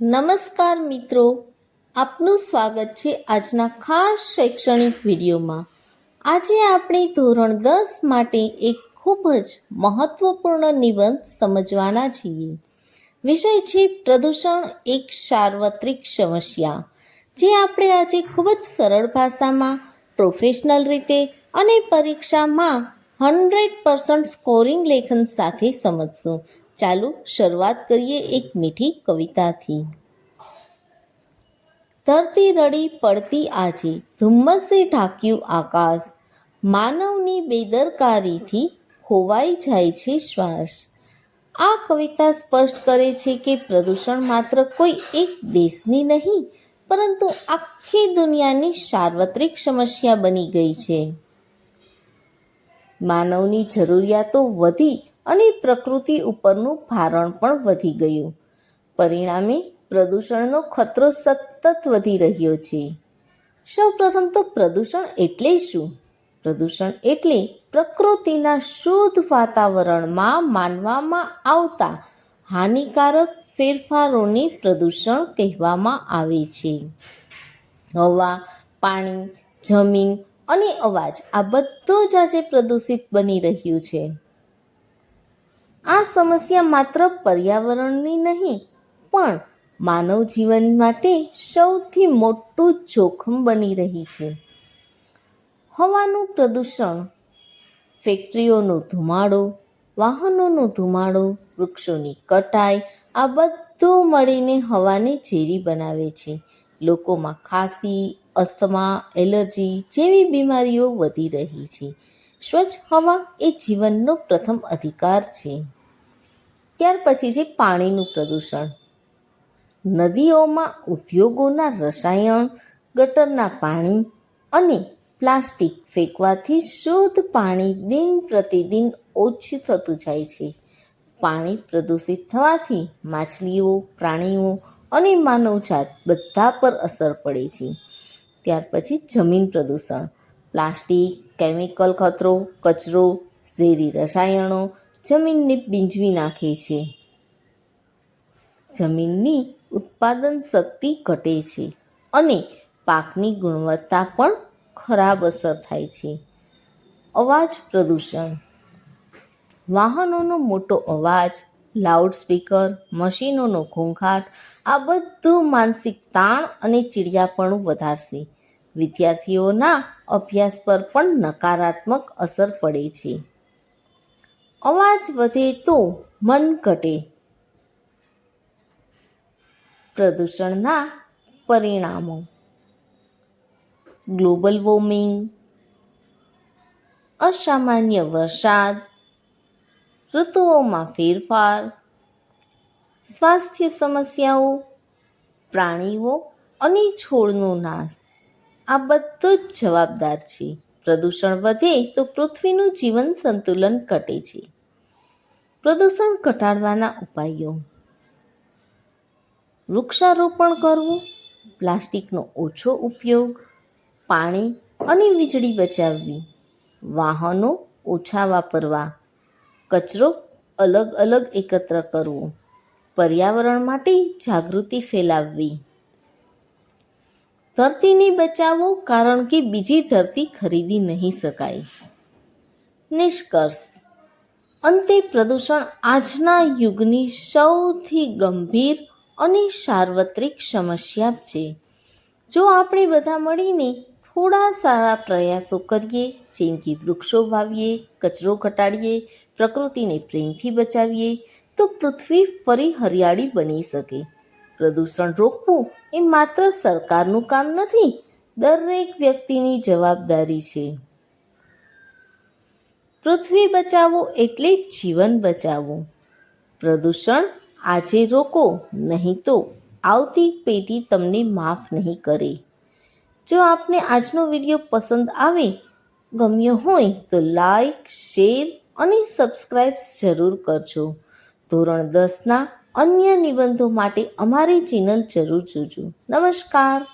નમસ્કાર મિત્રો, આપનું સ્વાગત છે આજના ખાસ શૈક્ષણિક વિડીયોમાં. આજે આપણે ધોરણ દસ માટે એક ખૂબ જ મહત્વપૂર્ણ નિબંધ સમજવાના છીએ. વિષય છે પ્રદૂષણ એક સાર્વત્રિક સમસ્યા, જે આપણે આજે ખૂબ જ સરળ ભાષામાં, પ્રોફેશનલ રીતે અને પરીક્ષામાં હન્ડ્રેડ પર્સન્ટ સ્કોરિંગ લેખન સાથે સમજશું. ચાલો શરૂઆત કરીએ એક મીઠી કવિતાથી. ધરતી રડી પડતી આજે ધુમ્મસે ઢાંક્યું આકાશ. માનવની બેદરકારીથી ખોવાઈ જાય છે શ્વાસ. આ કવિતા સ્પષ્ટ કરે છે કે પ્રદૂષણ માત્ર કોઈ એક દેશની નહીં, પરંતુ આખી દુનિયાની સાર્વત્રિક સમસ્યા બની ગઈ છે. માનવની જરૂરિયાતો વધી અને પ્રકૃતિ ઉપરનું ભારણ પણ વધી ગયું. પરિણામે પ્રદૂષણનો ખતરો સતત વધી રહ્યો છે. સૌ પ્રથમ તો પ્રદૂષણ એટલે શું? પ્રદૂષણ એટલે પ્રકૃતિના શુદ્ધ વાતાવરણમાં માનવામાં આવતા હાનિકારક ફેરફારોને પ્રદૂષણ કહેવામાં આવે છે. હવા, પાણી, જમીન અને અવાજ આ બધું જ આજે પ્રદૂષિત બની રહ્યું છે. આ સમસ્યા માત્ર પર્યાવરણની નહીં, પણ માનવ જીવન માટે સૌથી મોટું જોખમ બની રહી છે. હવાનું પ્રદૂષણ, ફેક્ટરીઓનો ધુમાડો, વાહનોનો ધુમાડો, વૃક્ષોની કટાઈ, આ બધું મળીને હવાને ઝેરી બનાવે છે. લોકોમાં ખાંસી, અસ્થમા, એલર્જી જેવી બીમારીઓ વધી રહી છે. સ્વચ્છ હવા એ જીવનનો પ્રથમ અધિકાર છે. ત્યાર પછી છે પાણીનું પ્રદૂષણ. નદીઓમાં ઉદ્યોગોના રસાયણ, ગટરના પાણી અને પ્લાસ્ટિક ફેંકવાથી શુદ્ધ પાણી દિન પ્રતિદિન ઓછું થતું જાય છે. પાણી પ્રદૂષિત થવાથી માછલીઓ, પ્રાણીઓ અને માનવજાત બધા પર અસર પડે છે. ત્યાર પછી જમીન પ્રદૂષણ. પ્લાસ્ટિક, કેમિકલ ખતરો, કચરો, ઝેરી રસાયણો જમીનને બીંજવી નાખે છે. જમીનની ઉત્પાદન શક્તિ ઘટે છે અને પાકની ગુણવત્તા પણ ખરાબ અસર થાય છે. અવાજ પ્રદૂષણ. વાહનોનો મોટો અવાજ, લાઉડસ્પીકર, મશીનોનો ઘોંઘાટ, આ બધું માનસિક તાણ અને ચીડિયાપણું વધારશે. વિદ્યાર્થીઓના અભ્યાસ પર પણ નકારાત્મક અસર પડે છે. અવાજ વધે તો મન ઘટે. પ્રદૂષણના પરિણામો. Global warming. અસામાન્ય વરસાદ. ઋતુઓમાં ફેરફાર. સ્વાસ્થ્ય સમસ્યાઓ. પ્રાણીઓ અને છોડનો નાશ. આ બધું જ જવાબદાર છે. પ્રદૂષણ વધે તો પૃથ્વીનું જીવન સંતુલન ઘટે છે. પ્રદૂષણ ઘટાડવાના ઉપાયો. વૃક્ષારોપણ કરવું, પ્લાસ્ટિકનો ઓછો ઉપયોગ, પાણી અને વીજળી બચાવવી, વાહનો ઓછા વાપરવા, કચરો અલગ અલગ એકત્ર કરવો, પર્યાવરણ માટે જાગૃતિ ફેલાવવી. ધરતીને બચાવો કારણ કે બીજી ધરતી ખરીદી નહીં શકાય. નિષ્કર્ષ. અંતે પ્રદૂષણ આજના યુગની સૌથી ગંભીર અને સાર્વત્રિક સમસ્યા છે. જો આપણે બધા મળીને થોડા સારા પ્રયાસો કરીએ, જેમ કે વૃક્ષો વાવીએ, કચરો ઘટાડીએ, પ્રકૃતિને પ્રેમથી બચાવીએ, તો પૃથ્વી ફરી હરિયાળી બની શકે. પ્રદૂષણ રોકવું એ માત્ર સરકારનું કામ નથી, દરેક વ્યક્તિની જવાબદારી છે. પૃથ્વી બચાવો એટલે જીવન બચાવવું પ્રદૂષણ આજે રોકો, નહીં તો આવતી પેઢી તમને માફ નહીં કરે. જો આપને આજનો વીડિયો પસંદ આવે, ગમ્યો હોય તો લાઈક, શેર અને સબસ્ક્રાઈબ જરૂર કરજો. ધોરણ દસના અન્ય નિબંધો માટે અમારી ચેનલ જરૂર જોજો. નમસ્કાર!